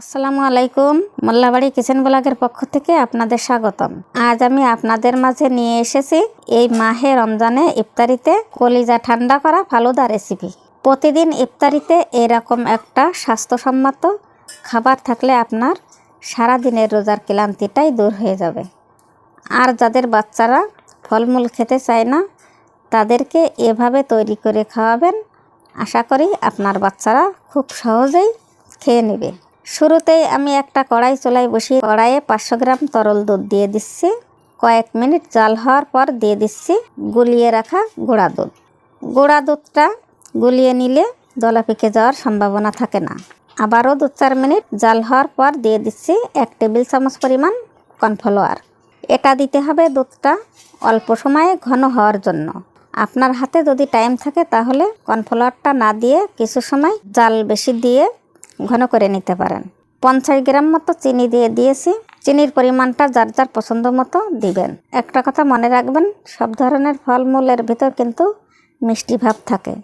আসসালামু আলাইকুম। মোল্লাবাড়ি কিচেন ব্লগের পক্ষ থেকে আপনাদের স্বাগতম। আজ আমি আপনাদের মাঝে নিয়ে এসেছি এই মাহে রমজানে ইফতারিতে কলিজা ঠান্ডা করা ফালুদা রেসিপি প্রতিদিন ইফতারিতে এরকম একটা স্বাস্থ্যসম্মত খাবার থাকলে আপনার সারা দিনের রোজার ক্লান্তিটাই দূর হয়ে যাবে। আর যাদের বাচ্চারা ফলমূল খেতে চায় না, তাদেরকে এভাবে তৈরি করে খাওয়াবেন। আশা করি আপনার বাচ্চারা খুব সহজেই খেয়ে নেবে। শুরুতেই আমি একটা কড়াই চুলায় বসিয়ে কড়াইয়ে পাঁচশো গ্রাম তরল দুধ দিয়ে দিচ্ছি। কয়েক মিনিট জাল হওয়ার পর দিয়ে দিচ্ছি গুলিয়ে রাখা গুঁড়া দুধ। গুঁড়া দুধটা গুলিয়ে নিলে দলা পেকে যাওয়ার সম্ভাবনা থাকে না। আবারও দু চার মিনিট জাল হওয়ার পর দিয়ে দিচ্ছি এক টেবিল চামচ পরিমাণ কর্নফ্লাওয়ার। এটা দিতে হবে দুধটা অল্প সময়ে ঘন হওয়ার জন্য। আপনার হাতে যদি টাইম থাকে তাহলে কর্নফ্লাওয়ারটা না দিয়ে কিছু সময় জাল বেশি দিয়ে ঘন করে নিতে পারেন। পঞ্চাশ গ্রাম মতো চিনি দিয়ে দিয়েছি। চিনির পরিমাণটা যার যার পছন্দ মতো দিবেন। একটা কথা মনে রাখবেন, সব ধরনের ফলমূলের ভিতর কিন্তু মিষ্টি ভাব থাকে।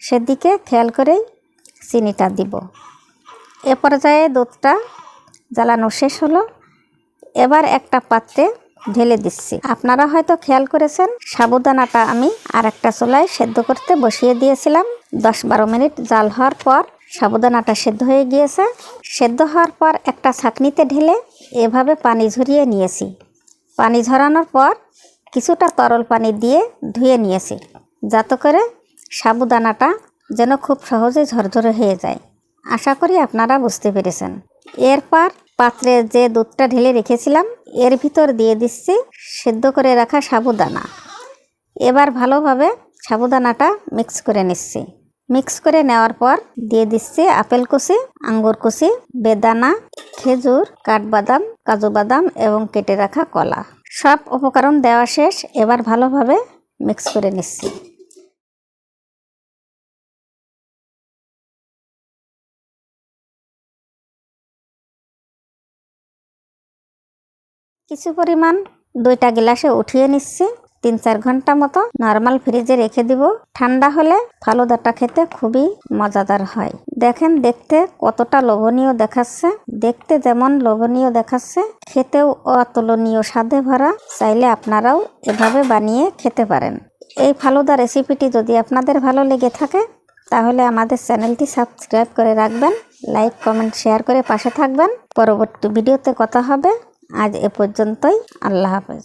সেদিকে খেয়াল করেই চিনিটা দিব। এ পর্যায়ে দুধটা জ্বালানো শেষ হলো। এবার একটা পাত্রে ঢেলে দিচ্ছি। আপনারা হয়তো খেয়াল করেছেন, সাবুদানাটা আমি আর একটা চুলায় সেদ্ধ করতে বসিয়ে দিয়েছিলাম। দশ বারো মিনিট জাল হওয়ার পর সাবুদানাটা সেদ্ধ হয়ে গিয়েছে। সেদ্ধ হওয়ার পর একটা ছাঁকনিতে ঢেলে এভাবে পানি ঝরিয়ে নিয়েছি। পানি ঝরানোর পর কিছুটা তরল পানি দিয়ে ধুয়ে নিয়েছি, যাতে করে সাবুদানাটা যেন খুব সহজে ঝরঝরে হয়ে যায়। আশা করি আপনারা বুঝতে পেরেছেন। এরপর পাত্রে যে দুধটা ঢেলে রেখেছিলাম, এর ভিতর দিয়ে দিচ্ছি সেদ্ধ করে রাখা সাবুদানা। এবার ভালোভাবে সাবুদানাটা মিক্স করে নিচ্ছি। মিক্স করে নেওয়ার পর দিয়ে দিচ্ছি আপেল কুচি, আঙ্গুর কুচি, বেদানা, খেজুর, কাঠবাদাম, কাজু বাদাম এবং কেটে রাখা কলা। সব উপকরণ দেওয়া শেষ, এবার ভালোভাবে মিক্স করে নিচ্ছি। কিছু পরিমাণ দুইটা গ্লাসে উঠিয়ে নিচ্ছি। তিন চার ঘণ্টা মতো নর্মাল ফ্রিজে রেখে দিব। ঠান্ডা হলে ফালুদাটা খেতে খুবই মজাদার হয়। দেখেন, দেখতে কতটা লোভনীয় দেখাচ্ছে। দেখতে যেমন লোভনীয় দেখাচ্ছে, খেতেও অতুলনীয় স্বাদে ভরা। চাইলে আপনারাও এভাবে বানিয়ে খেতে পারেন। এই ফালুদা রেসিপিটি যদি আপনাদের ভালো লেগে থাকে, তাহলে আমাদের চ্যানেলটি সাবস্ক্রাইব করে রাখবেন লাইক কমেন্ট শেয়ার করে পাশে থাকবেন। পরবর্তী ভিডিওতে কথা হবে। আজ এ পর্যন্তই। আল্লাহ হাফেজ।